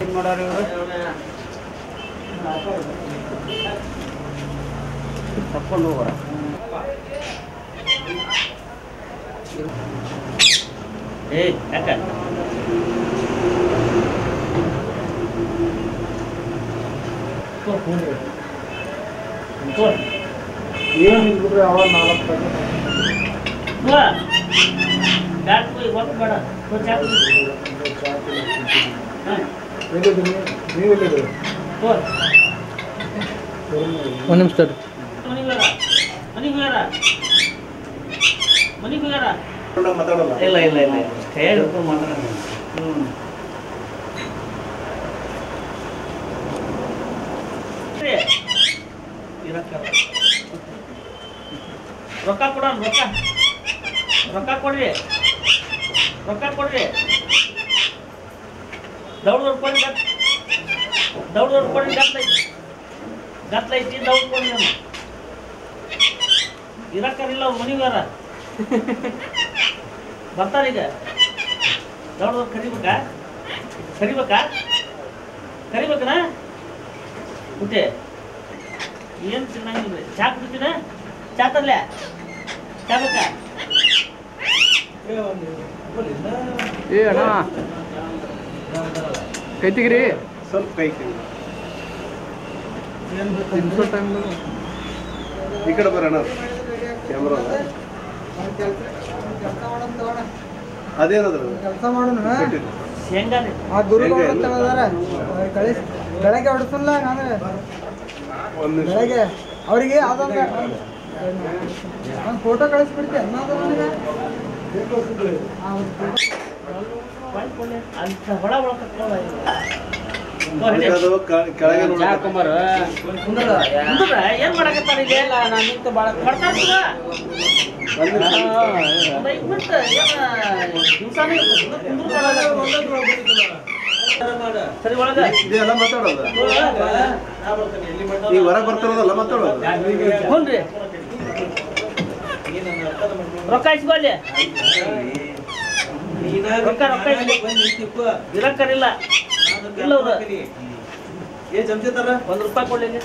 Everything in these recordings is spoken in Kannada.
ಹಕ್ಯ ಏನು ಮಾಡೋರು ಇವರು ತಕ್ಕೊಂಡು ಹೋಗೋರ ಏ ಯಾಕ ಏನಿಲ್ಲ ಅವ ನಾಲ್ಕು ಬ್ಯಾಟ್ ಹೋಗಿ ಹೊತ್ತು ಬೇಡ ಹೋಗಿ ಚಾಕ್ ಕುಡಿ. ನೀವು ನೀವೆಲ್ಲಿದ್ದೀರಿ ಹೋಗ್. ಒಂದು ನಿಮಿಷ ಮಾತಾಡಲ್ಲ? ಇಲ್ಲ ಇಲ್ಲ ಇಲ್ಲ ಹಿಡ್ಕೊಂಡು ಮಾತಾಡೋಣ ಹ್ಞೂ ರೊಕ್ಕ ಕೊಡೋಣ ರೊಕ್ಕ. ರೊಕ್ಕ ಕೊಡ್ರಿ. ರೊಕ್ಕ ಕೊಡ್ರಿ. ದೌಡ್ ಕೊಡಿ ಗತ್. ದೌಡ್ ಕೊಡ್ರಿ ಗತ್ಲೈತಿ ಗತ್ಲೈತಿ ದೌಡ್ ಕೊಡ್ರಿ ನಾನು. ಇರಕ್ಕರಿಲ್ಲ ಅವ್ರ ಮನೆಗಾರ ಬರ್ತಾರೀಗ ದೌಡ್ ಕರಿಬೇಕಾ? ಕರಿಬೇಕಾ? ಕರಿಬೇಕನಾ? ಕುಟ್ಟೆ ಏನು ತಿನ್ನಂಗಿಲ್ಲ ಚಾ ಕುಡ್ತೀನ? ಚಾ ತರ್ಲೆ. ಚಾ ಬೇಕಾ? ಏ ಅಣ್ಣ. ಕೈ ತೆಗಿರಿ ಸ್ವಲ್ಪ ಕೈ ಟೈಮ್ ಈ ಕಡೆ ಬರೋಣ. ಕ್ಯಾಮ್ರಾ ಅದೇನದ್ರ ಕೆಲಸ ಮಾಡೋಣ. ಆ ಅದಾರ ಕಳಿಸ್. ಬೆಳಗ್ಗೆ ಹೊಡ್ಸಲ್ಲ ನಾನು. ಒಂದು ನಿಮಿಷ. ಬೆಳಗ್ಗೆ. ಅವರಿಗೆ ಯಾವ್ದೊಂದು ಒಂದು ಫೋಟೋ ಕಳಿಸ್ಬಿಡ್ತೀನಿ. ಅನ್ನೋದು ನನಗೆ. ಅಂತ ಹೊಳ ಒಳ ಕಟ್ಕೊಳ್ಳ ಅದು ಕ- ಕೆಳಗೆ ನೋಡಕ್ಕೆ ಏನ್ ಮಾಡಕತ್ತಾರ ಇಲ್ಲಿ ಬರ್ತಾರ ತಗೋ. ಒಂದು ನಿಮಿಷ. ಒಂದ್ ಐದ್ minute ಏನ್ ದಿವ್ಸಾನೇ ಇರ್ತದೆ. ಕುಂದ್ರು ಕಾಲಾಗ. ಸರಿ ಒಳಗ. ಇದೆಲ್ಲ ಮಾತಾಡೋದು? ಹೊರಗೆ ಬರ್ತಾರದಲ್ಲ ಮಾತಾಡೋದು? ಹ್ಞೂನ್ರಿ ರೊಕ್ಕ ಇಸ್ಕೊಳ್ಳಿ ರೊಕ್ಕ ರೊಕ್ಕ. ಇರಕ್ಕರಿಲ್ಲ ಇಲ್ಲ ಏ ಚಮಚೆ ತರ ಒಂದ್ ರೂಪಾಯಿ ಕೊಡ್ಲಿ ಇಲ್ಲಿ.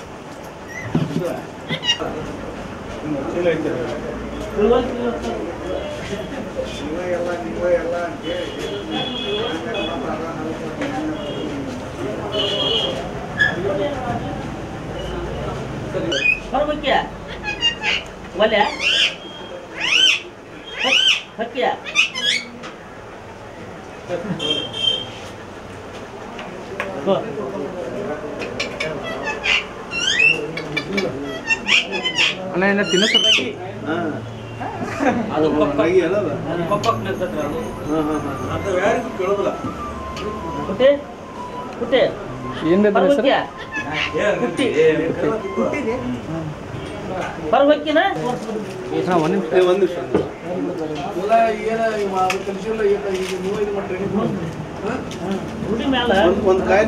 ಚೀಲ ಐತೆ ತಿಳುವಳಿ ತಿಳುವಳಿ. ಹೊರಬೇಕ್ಯ ಒಲೆ ಹಕ್ಕಿಯ. ಅಣ್ಣ ಏನ ತಿನ್ನ ಸ್ವಲ್ಪ ಹಾ. ಅದು ರಾಗಿ ಅಲ್ಲ ನಿಲ್ತೈತ್ರಿ ಅದು. ಹಾ ಹಾ ಹಾ. ಅದು ಯಾರಿಗೂ ಕೇಳೋದಿಲ್ಲ ಏನ್ ಸರ್ ಒಂದು ನಿಮಿಷ. ಒಂದ್ ನಿಮಿಷ ರೂಢಿ ಮ್ಯಾಲ. ಒಂದ್ ಒಂದ್ ಕಾಯಿ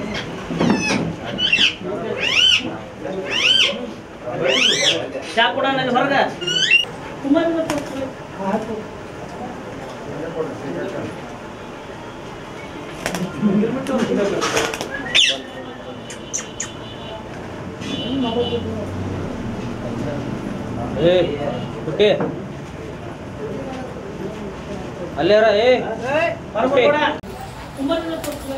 ಚಾ ಕೊಡ ನನಗೆ ಹೊರಗ. ತುಂಬಾ ಏ ಪುಟ್ಟಿ ಅಲ್ಲೇರ ಏ. ಹೊರಬೇಡ ತುಂಬಾ ದಿನ ಕೊಡ್ತೀವಿ.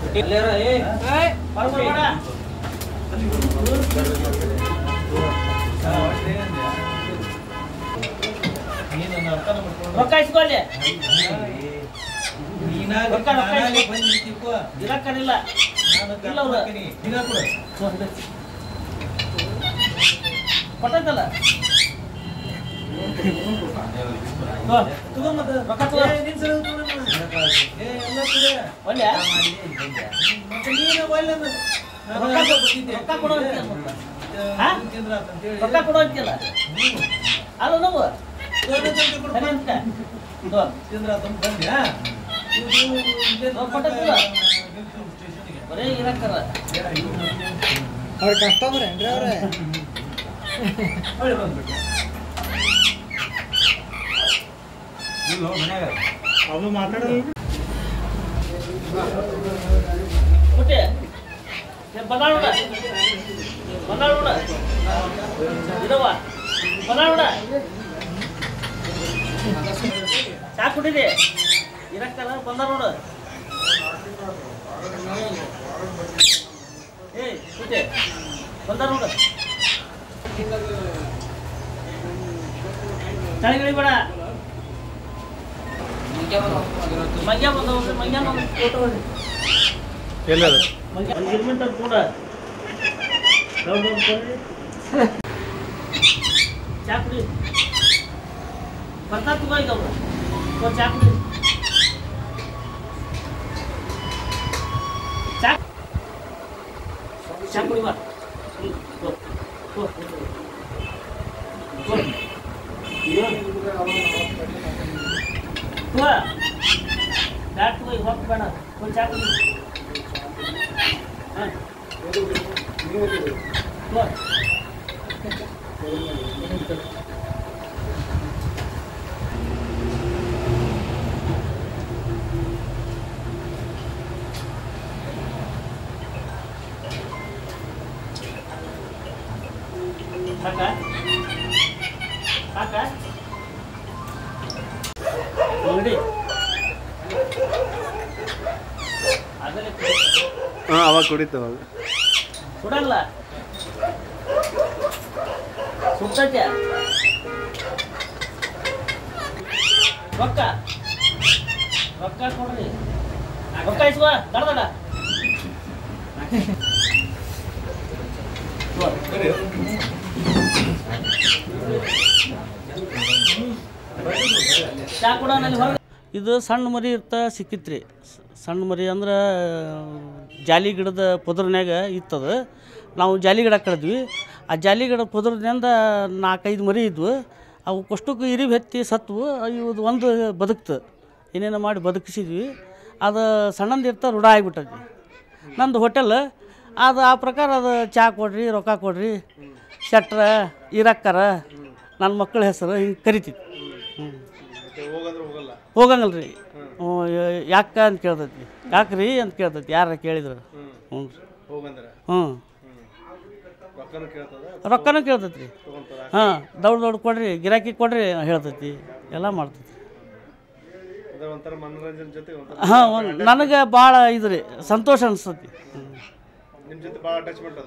ಪುಟ್ಟಿ ಅಲ್ಲೇರ ಏ ಹೊರಬೇಡ ರೊಕ್ಕ ಇಸ್ಕೊಳ್ಳಿ ರೊಕ್ಕ ರೊಕ್ಕ. ಇರಕ್ಕನಿಲ್ಲ ಇಲ್ಲ ಅವ್ರು. ಕೊಟ್ಟೈತಲ್ಲ? ತಗೋ, ರೊಕ್ಕ. ಒಳ್ಳೆ? ರೊಕ್ಕ ಕೊ- ರೊಕ್ಕ ಕೊಡೋ ಮತ್ತೆ. ರೊಕ್ಕ ಕೊಡೋ ಅಂತೀಯಲ್ಲ? ಅಲ್ಲ ನಾವು? ಚಂದ್ರ ಅಂತ ತಗೋ. ಅವ್ರ ಕಸ್ಟಮರ್ ಏನ್ರಿ ಅವ್ರೆ. ಅವನು ಮಾತಾಡಲ್ಲ ಬಂದಾಳ ಬಂದಾಳ ನೋಡ ಇದವ ಬಂದಾಳ ಚಾ ಕುಡಿದೆ? ಇರಕ್ಕಲ್ಲ ಬಂದಾಳ ನೋಡ. ಏ ಕುಟ್ಟೆ ಬಂದಾರ ನೋಡ. ಚಳಿ ಗಿಳಿಬೇಡ ಮಂಗ್ಯ ಬಂದವ ಮಂಗ್ಯ ಫೋಟೋ ಎಲ್ಲದು ಗಿರ್ಮೆಂಟ್ ಅಂತ ಕೂಡ. ರೌಂಡ್ ರೌಂಡ್ ಕೊಡ್ರಿ ಚಾ ಕುಡಿ. ಬರ್ತಾ ತಗೋ ಈಗ ಅವ್ರು ತಗೋ ಚಾ ಕುಡಿ ಚಾ ಚಾ ಕುಡಿ ಬಾ ಹ್ಮ್, ತಗೋ, ತಗೋ, ತಗೋ. ತಗೋ. ತಗೋ. ಬ್ಯಾಟ್ ತಗೋ, ಈಗ ಹೋಗ್ಬೇಡ ತಗೋ ಚಾ ಕುಡಿ ಹಾಂ ತಗೋ. ಸಾಕಾ ಸಾಕಾ ಅವಾಗ ಕುಡಿತು ಅವಾಗ. ಸುಡಲ್ಲ ಸುಟ್ಟೈತೆ ರೊಕ್ಕ. ರೊಕ್ಕ ಕೊಡ್ರಿ. ರೊಕ್ಕ ಇಸ್ಕೋ. ದಡ ದಡ. ಚಾ ಕೊಡ ಇದು ಸಣ್ಣ ಮರಿ ಇರ್ತ ಸಿಕ್ಕಿತ್ರಿ. ಸಣ್ಣ ಮರಿ ಅಂದ್ರೆ ಜಾಲಿ ಗಿಡದ ಪೊದರ್ನ್ಯಾಗ ಇತ್ತದು. ನಾವು ಜಾಲಿ ಗಿಡ ಕಳೆದ್ವಿ ಆ ಜಾಲಿ ಗಿಡ ಪೊದರ್ನಿಂದ ನಾಲ್ಕೈದು ಮರಿ ಇದ್ವು. ಅವು ಕಷ್ಟಕ್ಕೂ ಇರಿವು ಹೆತ್ತಿ ಸತ್ವು ಇವ್ದು ಒಂದು ಬದುಕ್ತು. ಏನೇನೋ ಮಾಡಿ ಬದುಕಿಸಿದ್ವಿ. ಅದು ಸಣ್ಣಂದು ಇರ್ತಾ ರೂಢ ಆಗಿಬಿಟ್ಟದ್ವಿ. ನಂದು ಹೋಟೆಲ್ ಅದು ಆ ಪ್ರಕಾರ ಅದು ಚಾ ಕೊಡ್ರಿ ರೊಕ್ಕ ಕೊಡ್ರಿ ಶಟ್ರ ಇರಕ್ಕರ ನನ್ನ ಮಕ್ಕಳ ಹೆಸರು ಹಿಂಗೆ ಕರಿತಿತ್ತು ಹೋಗಂಗಲ್ಲ ರೀ ಯಾಕ ಅಂತ ಕೇಳ್ತೈತಿ. ಯಾಕ್ರಿ ಅಂತ ಕೇಳ್ತೈತಿ ಯಾರ ಕೇಳಿದ್ರು. ಹ್ಞೂ ಹ್ಞೂ. ರೊಕ್ಕನೂ ಕೇಳ್ತೈತಿ ರೀ ಹಾಂ ದೌಡ್ ದೌಡ್ ಕೊಡ್ರಿ ಗಿರಾಕಿ ಕೊಡ್ರಿ ಹೇಳ್ತೈತಿ. ಎಲ್ಲ ಮಾಡ್ತೈತಿ. ಹಾಂ ಒಂದು ನನಗೆ ಭಾಳ ಇದು ರೀ ಸಂತೋಷ ಅನಿಸ್ತೈತಿ.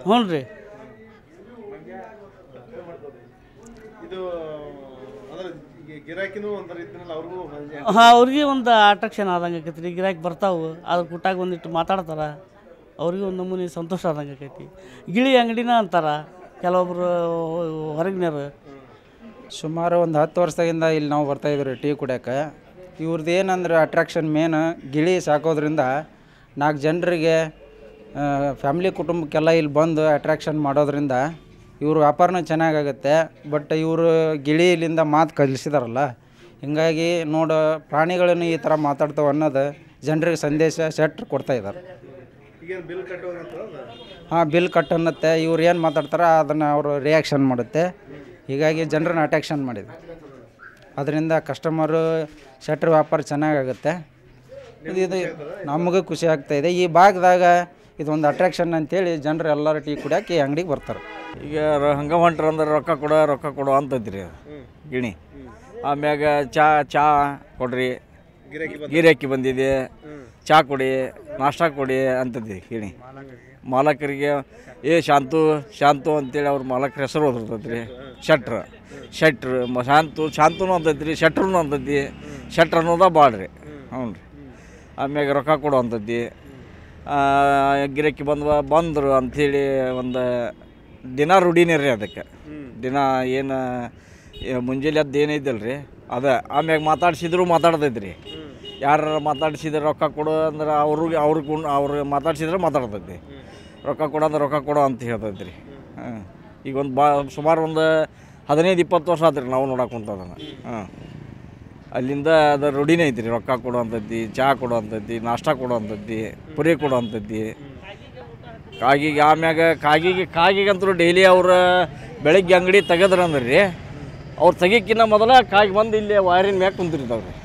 ಹ್ಞೂ ರೀ. ಇದು ಹಾಂ ಅವ್ರಿಗೆ ಒಂದು ಅಟ್ರಾಕ್ಷನ್ ಆದಂಗೆ ಆಕೈತಿ ರೀ ಗಿರಾಕಿ ಬರ್ತಾವೆ ಅದ್ರ ಕುಟ್ಟಾಗ ಒಂದಿಟ್ಟು ಮಾತಾಡ್ತಾರ. ಅವ್ರಿಗೆ ಒಂದು ನಮೂನಿ ಸಂತೋಷ ಆದಂಗೆ ಆಕೈತಿ. ಗಿಳಿ ಅಂಗಡಿನ ಅಂತಾರ ಕೆಲವೊಬ್ರು ಹೊರಗಿನರು ಸುಮಾರು ಒಂದು ಹತ್ತು ವರ್ಷದಿಂದ ಇಲ್ಲಿ ನಾವು ಬರ್ತಾ ಇದ್ವಿ ಟೀ ಕುಡಿಯೋಕೆ. ಇವ್ರದ್ದು ಏನಂದ್ರೆ ಅಟ್ರಾಕ್ಷನ್ ಮೇನ್ ಗಿಳಿ ಸಾಕೋದ್ರಿಂದ ನಾಲ್ಕು ಜನರಿಗೆ ಫ್ಯಾಮ್ಲಿ ಕುಟುಂಬಕ್ಕೆಲ್ಲ ಇಲ್ಲಿ ಬಂದು ಅಟ್ರಾಕ್ಷನ್ ಮಾಡೋದ್ರಿಂದ ಇವ್ರ ವ್ಯಾಪಾರನೂ ಚೆನ್ನಾಗಾಗುತ್ತೆ ಬಟ್ ಇವರು ಗಿಳಿಲಿಂದ ಮಾತು ಕಲಿಸಿದಾರಲ್ಲ. ಹೀಗಾಗಿ ನೋಡು ಪ್ರಾಣಿಗಳನ್ನು ಈ ಥರ ಮಾತಾಡ್ತಾವೆ ಅನ್ನೋದು ಜನರಿಗೆ ಸಂದೇಶ ಸೆಟ್ ಕೊಡ್ತಾ ಇದ್ದಾರೆ ಹಾಂ ಬಿಲ್ ಕಟ್ ಅನ್ನತ್ತೆ ಇವ್ರು ಏನು ಮಾತಾಡ್ತಾರೆ ಅದನ್ನು ಅವರು ರಿಯಾಕ್ಷನ್ ಮಾಡುತ್ತೆ. ಹೀಗಾಗಿ ಜನರನ್ನ ಅಟ್ಯಾಕ್ಷನ್ ಮಾಡಿದೆ ಅದರಿಂದ ಕಸ್ಟಮರು ಶಟ್ರ್ ವ್ಯಾಪಾರ ಚೆನ್ನಾಗಾಗುತ್ತೆ. ಇದು ಇದು ನಮಗೂ ಖುಷಿ ಆಗ್ತಾ ಇದೆ. ಈ ಭಾಗದಾಗ ಇದೊಂದು ಅಟ್ರಾಕ್ಷನ್ ಅಂತೇಳಿ ಜನರು ಎಲ್ಲರೂ ಟೀ ಕುಡಿಯೋಕೆ ಈ ಅಂಗಡಿಗೆ ಬರ್ತಾರೆ. ಈಗ ರ- ಹಂಗ ಹೊಂಟ್ರ ಅಂದ್ರೆ ರೊಕ್ಕ ಕೊಡ ರೊಕ್ಕ ಕೊಡು ಅಂತೈತ್ರಿ ಅದು. ಗಿಣಿ. ಆಮ್ಯಾಗ ಚಾ ಚಾ ಕೊಡ್ರಿ. ಗಿರಾಕಿ ಬಂದಿದೆ. ಚಾ ಕೊಡಿ ನಾಷ್ಟಾ ಕೊಡಿ ಅಂತದ್ರಿ ಗಿಣಿ. ಮಾಲಕರಿಗೆ ಏ ಶಾಂತು ಶಾಂತು ಅಂತೇಳಿ ಅವ್ರ ಮಾಲಕರ ಹೆಸರು ಓದಿರ್ತೈತಿ ರೀ ಶಟ್ರ್. ಶಟ್ರ್ ಮ ಶಾಂತು ಶಾಂತೂ ಅಂತೈತಿ ರೀ ಶಟ್ರೂ ಅಂತೈತಿ ಶಟ್ರ್ ಅನ್ನೋದ ಬಾಳ್ರಿ. ರೀ ಹ್ಞೂ ರೀ ಆಮ್ಯಾಗ ರೊಕ್ಕ ಕೊಡೋ ಅಂತೈತಿ ಗಿರಾಕಿ ಬಂದ್ವ, ಬಂದರು ಅಂಥೇಳಿ ಒಂದು ದಿನ ರೂಢಿನೇ ರೀ ಅದಕ್ಕೆ. ದಿನ ಏನು ಮುಂಜಾನೆ ಅದು ಏನೈತಲ್ಲ ರೀ ಅದ, ಆಮ್ಯಾಗ ಮಾತಾಡ್ಸಿದ್ರು ಮಾತಾಡ್ತೈತ್ರಿ. ಯಾರು ಮಾತಾಡ್ಸಿದ್ರೆ ರೊಕ್ಕ ಕೊಡು ಅಂದ್ರೆ ಅವ್ರಿಗೆ ಅವ್ರಿಗೆ ಅವ್ರು ಮಾತಾಡ್ಸಿದ್ರೆ ಮಾತಾಡ್ತೈತಿ ರೊಕ್ಕ ಕೊಡು ಅಂದ್ರೆ ರೊಕ್ಕ ಕೊಡು ಅಂತ ಹೇಳ್ತೈತಿ ರೀ ಹಾಂ, ಈಗ ಒಂದು ಬಾ, ಸುಮಾರು ಒಂದು ಹದಿನೈದು, ಇಪ್ಪತ್ತು ವರ್ಷ ಆತ್ರಿ ನಾವು ನೋಡಕ್ಕೆ ಕುಂತದನ್ನು. ಹಾಂ. ಅಲ್ಲಿಂದ ಅದು ರೂಢಿನೇ ಐತಿ ರೀ ರೊಕ್ಕ ಕೊಡುವಂಥದ್ದು, ಚಹಾ ಕೊಡುವಂಥದ್ದು, ನಾಷ್ಟ ಕೊಡುವಂಥದ್ದು, ಪುರಿ ಕೊಡುವಂಥದ್ದು. ಕಾಗಿಗೆ ಆಮ್ಯಾಗ ಕಾಗಿಗೆ, ಕಾಗಿಗಂತೂ ಡೈಲಿ ಅವ್ರ ಬೆಳಗ್ಗೆ ಅಂಗಡಿ ತೆಗೆದ್ರಂದ್ರೆ ರೀ ಅವ್ರು ತೆಗಿಕ್ಕಿನ್ನ ಮೊದಲ ಕಾಗಿ ಬಂದು ಇಲ್ಲಿ ವಾರಿನ ಮ್ಯಾಗ ಕುಂತಿರ್ತಾವ್ರಿ.